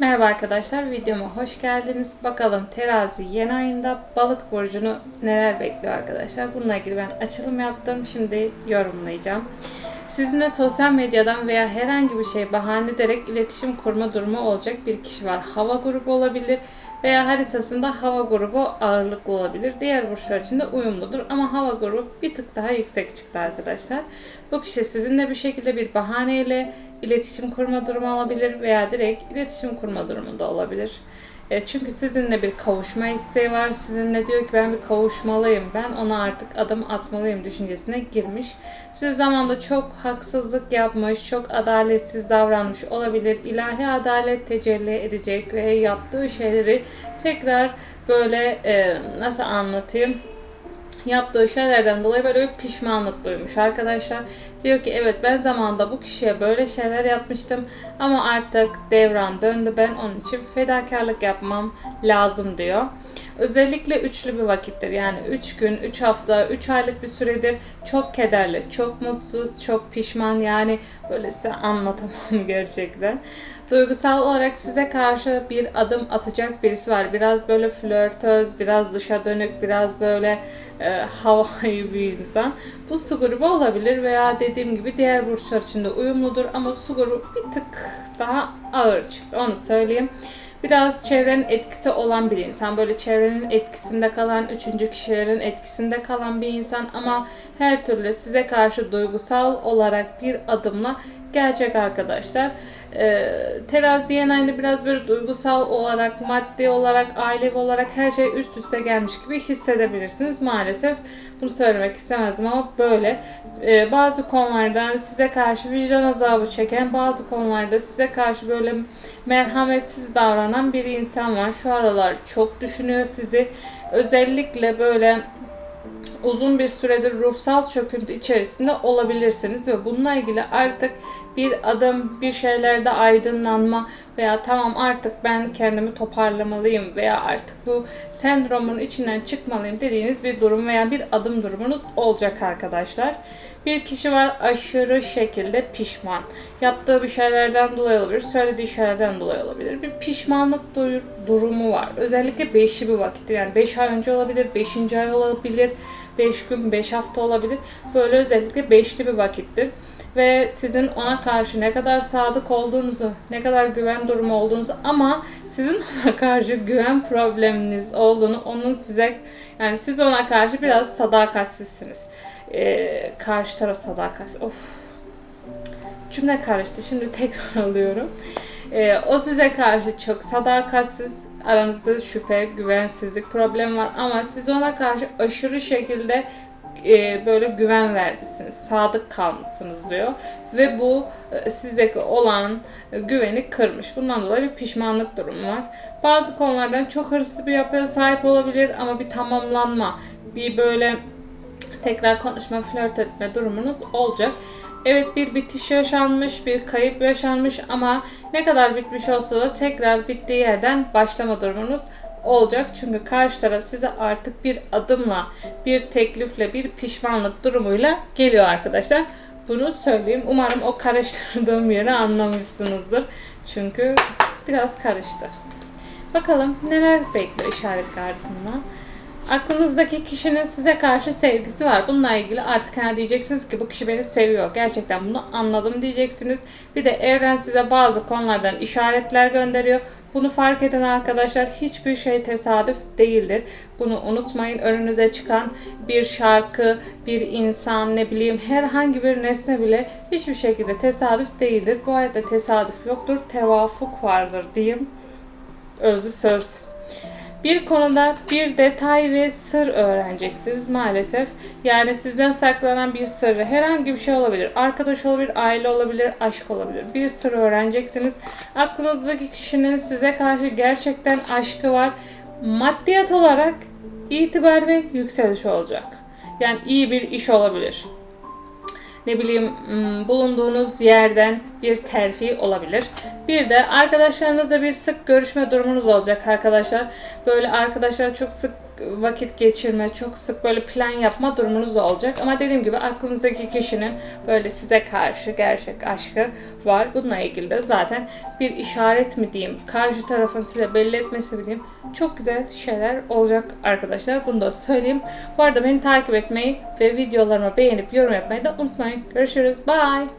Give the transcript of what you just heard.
Merhaba arkadaşlar, videoma hoş geldiniz. Bakalım terazi yeni ayında balık burcunu neler bekliyor arkadaşlar. Bununla ilgili ben açılım yaptım. Şimdi yorumlayacağım. Sizinle sosyal medyadan veya herhangi bir şey bahane ederek iletişim kurma durumu olacak bir kişi var. Hava grubu olabilir veya haritasında hava grubu ağırlıklı olabilir. Diğer burçlar için de uyumludur ama hava grubu bir tık daha yüksek çıktı arkadaşlar. Bu kişi sizinle bir şekilde bir bahaneyle iletişim kurma durumu olabilir veya direkt iletişim kurma durumu da olabilir. E, çünkü sizinle bir kavuşma isteği var. Sizinle diyor ki ben bir kavuşmalıyım. Ben ona artık adım atmalıyım düşüncesine girmiş. Siz zamanda çok haksızlık yapmış, çok adaletsiz davranmış olabilir. İlahi adalet tecelli edecek ve yaptığı şeyleri tekrar böyle e, nasıl anlatayım? Yaptığı şeylerden dolayı böyle bir pişmanlık duymuş arkadaşlar. Diyor ki evet ben zamanında bu kişiye böyle şeyler yapmıştım ama artık devran döndü ben onun için fedakarlık yapmam lazım diyor. Özellikle üçlü bir vakittir. Yani 3 gün, 3 hafta, 3 aylık bir süredir çok kederli, çok mutsuz, çok pişman. Yani böyle size anlatamam gerçekten. Duygusal olarak size karşı bir adım atacak birisi var. Biraz böyle flörtöz, biraz dışa dönük, biraz böyle e, havai bir insan. Bu su grubu olabilir veya dediğim gibi diğer burçlar için de uyumludur ama su grubu bir tık daha ağır çıktı. Onu söyleyeyim biraz çevrenin etkisi olan bir insan. Böyle çevrenin etkisinde kalan, üçüncü kişilerin etkisinde kalan bir insan ama her türlü size karşı duygusal olarak bir adımla gelecek arkadaşlar. Ee, terazi yeni biraz böyle duygusal olarak, maddi olarak, ailevi olarak her şey üst üste gelmiş gibi hissedebilirsiniz. Maalesef bunu söylemek istemezdim ama böyle. Ee, bazı konulardan size karşı vicdan azabı çeken, bazı konularda size karşı böyle merhametsiz davranan bir insan var. Şu aralar çok düşünüyor sizi. Özellikle böyle uzun bir süredir ruhsal çöküntü içerisinde olabilirsiniz ve bununla ilgili artık bir adım, bir şeylerde aydınlanma veya tamam artık ben kendimi toparlamalıyım veya artık bu sendromun içinden çıkmalıyım dediğiniz bir durum veya bir adım durumunuz olacak arkadaşlar. Bir kişi var aşırı şekilde pişman. Yaptığı bir şeylerden dolayı olabilir, söylediği şeylerden dolayı olabilir. Bir pişmanlık durumu var. Özellikle beşli bir vakittir. Yani 5 ay önce olabilir, 5. ay olabilir, 5 gün, 5 hafta olabilir. Böyle özellikle beşli bir vakittir ve sizin ona karşı ne kadar sadık olduğunuzu, ne kadar güven durumu olduğunuzu ama sizin ona karşı güven probleminiz olduğunu, onun size yani siz ona karşı biraz sadakatsizsiniz. Ee, karşı taraf sadakat. Of. Cümle karıştı. Şimdi tekrar alıyorum. Ee, o size karşı çok sadakatsiz, aranızda şüphe, güvensizlik problemi var ama siz ona karşı aşırı şekilde e, böyle güven vermişsiniz, sadık kalmışsınız diyor. Ve bu e, sizdeki olan e, güveni kırmış. Bundan dolayı bir pişmanlık durumu var. Bazı konulardan çok hırslı bir yapıya sahip olabilir ama bir tamamlanma, bir böyle tekrar konuşma, flört etme durumunuz olacak. Evet bir bitiş yaşanmış, bir kayıp yaşanmış ama ne kadar bitmiş olsa da tekrar bittiği yerden başlama durumunuz olacak. Çünkü karşı taraf size artık bir adımla, bir teklifle, bir pişmanlık durumuyla geliyor arkadaşlar. Bunu söyleyeyim. Umarım o karıştırdığım yeri anlamışsınızdır. Çünkü biraz karıştı. Bakalım neler bekliyor işaret kartında. Aklınızdaki kişinin size karşı sevgisi var. Bununla ilgili artık hani diyeceksiniz ki bu kişi beni seviyor. Gerçekten bunu anladım diyeceksiniz. Bir de evren size bazı konulardan işaretler gönderiyor. Bunu fark eden arkadaşlar hiçbir şey tesadüf değildir. Bunu unutmayın. Önünüze çıkan bir şarkı, bir insan, ne bileyim herhangi bir nesne bile hiçbir şekilde tesadüf değildir. Bu hayatta tesadüf yoktur. Tevafuk vardır diyeyim. Özlü söz. Bir konuda bir detay ve sır öğreneceksiniz maalesef. Yani sizden saklanan bir sırrı herhangi bir şey olabilir. Arkadaş olabilir, aile olabilir, aşk olabilir. Bir sır öğreneceksiniz. Aklınızdaki kişinin size karşı gerçekten aşkı var. Maddiyat olarak itibar ve yükseliş olacak. Yani iyi bir iş olabilir ne bileyim hmm, bulunduğunuz yerden bir terfi olabilir. Bir de arkadaşlarınızla bir sık görüşme durumunuz olacak arkadaşlar. Böyle arkadaşlar çok sık vakit geçirme, çok sık böyle plan yapma durumunuz olacak. Ama dediğim gibi aklınızdaki kişinin böyle size karşı gerçek aşkı var. Bununla ilgili de zaten bir işaret mi diyeyim, karşı tarafın size belli etmesi mi diyeyim. Çok güzel şeyler olacak arkadaşlar. Bunu da söyleyeyim. Bu arada beni takip etmeyi ve videolarımı beğenip yorum yapmayı da unutmayın. Görüşürüz. Bye.